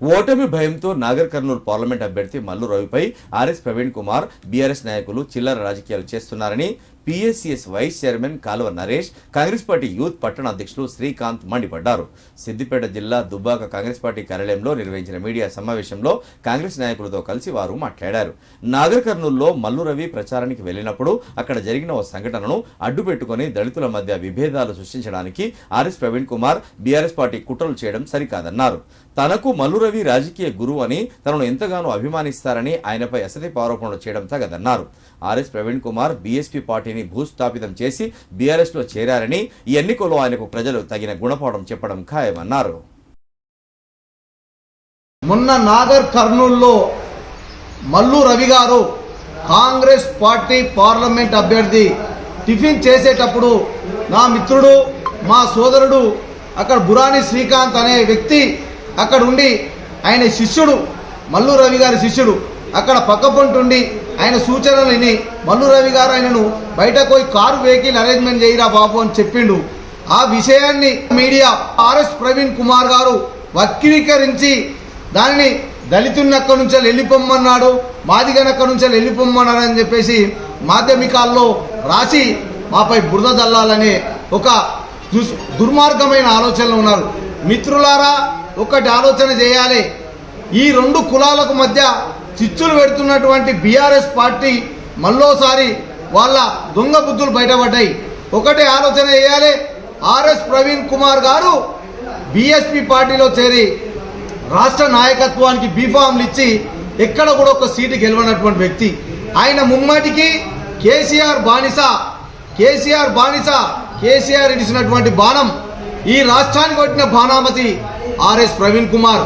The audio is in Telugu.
ఓటమి భయంతో నాగర్ కర్నూలు పార్లమెంట్ అభ్యర్థి మల్లు రవిపై ఆర్ఎస్ ప్రవీణ్ కుమార్ బీఆర్ఎస్ నాయకులు చిల్లర రాజకీయాలు చేస్తున్నారని పిఎస్సిఎస్ వైస్ చైర్మన్ కాలువ నరేష్ కాంగ్రెస్ పార్టీ యూత్ పట్టణ అధ్యక్షులు శ్రీకాంత్ మండిపడ్డారు. సిద్దిపేట జిల్లా దుబ్బాక కాంగ్రెస్ పార్టీ కార్యాలయంలో నిర్వహించిన మీడియా సమావేశంలో కాంగ్రెస్ నాయకులతో కలిసి వారు మాట్లాడారు. నాగర్ కర్నూల్లో మల్లు రవి ప్రచారానికి వెళ్ళినప్పుడు అక్కడ జరిగిన ఓ సంఘటనను అడ్డుపెట్టుకుని దళితుల మధ్య విభేదాలు సృష్టించడానికి RS Praveen Kumar BRS party కుట్రలు చేయడం సరికాదన్నారు. తనకు మల్లు రవి రాజకీయ గురువు అని తనను ఎంతగానో అభిమానిస్తారని ఆయనపై అసతి ఆరోపణలు చేయడం తగదన్నారు. ఆర్ఎస్ ప్రవీణ్ కుమార్ బీఎస్పీ పార్టీని భూస్థాపితం చేసి బీఆర్ఎస్లో చేరారని ఈ ఎన్నికల్లో ఆయనకు ప్రజలు తగిన గుణపాఠం చెప్పడం ఖాయమన్నారు. మొన్న నాగర్ కర్నూల్లో Mallu Ravi garu Congress party parliament అభ్యర్థి టిఫిన్ చేసేటప్పుడు నా మిత్రుడు మా సోదరుడు అక్కడ బురాని శ్రీకాంత్ అనే వ్యక్తి అక్కడ ఉండి ఆయన శిష్యుడు మల్లు రవి గారి శిష్యుడు అక్కడ పక్కపొంటుండి ఆయన సూచనలు విని మల్లు రవి గారు ఆయనను బయటకు పోయి కారు వెహికల్ అరేంజ్మెంట్ చేయరా బాబు అని చెప్పిండు. ఆ విషయాన్ని మీడియా ఆర్ఎస్ ప్రవీణ్ కుమార్ గారు వక్రీకరించి దానిని దళితున్నక్క నుంచి వెళ్ళిపోమ్మన్నాడు మాదిగనక్క నుంచి వెళ్ళిపోమ్మన్నాడు అని చెప్పేసి మాధ్యమికాల్లో రాసి మాపై బురద జల్లాలనే ఒక దుస్- దుర్మార్గమైన ఆలోచనలు ఉన్నారు. మిత్రులారా ఒకటి ఆలోచన చేయాలి. ఈ రెండు కులాలకు మధ్య చిచ్చులు పెడుతున్నటువంటి బీఆర్ఎస్ పార్టీ మళ్ళోసారి వాళ్ళ దొంగ బుద్ధులు బయటపడ్డాయి. ఒకటే ఆలోచన చేయాలి. ఆర్ఎస్ ప్రవీణ్ కుమార్ గారు బీఎస్పీ పార్టీలో చేరి రాష్ట్ర నాయకత్వానికి బీఫామ్లు ఇచ్చి ఎక్కడ కూడా ఒక సీటు గెలవనటువంటి వ్యక్తి. ఆయన ముమ్మాటికి కేసీఆర్ బానిస కేసీఆర్ బానిస కేసీఆర్ ఇడిసినటువంటి బాణం ఈ రాష్ట్రానికి కొట్టిన బాణామతి ఆర్ఎస్ ప్రవీణ్ కుమార్.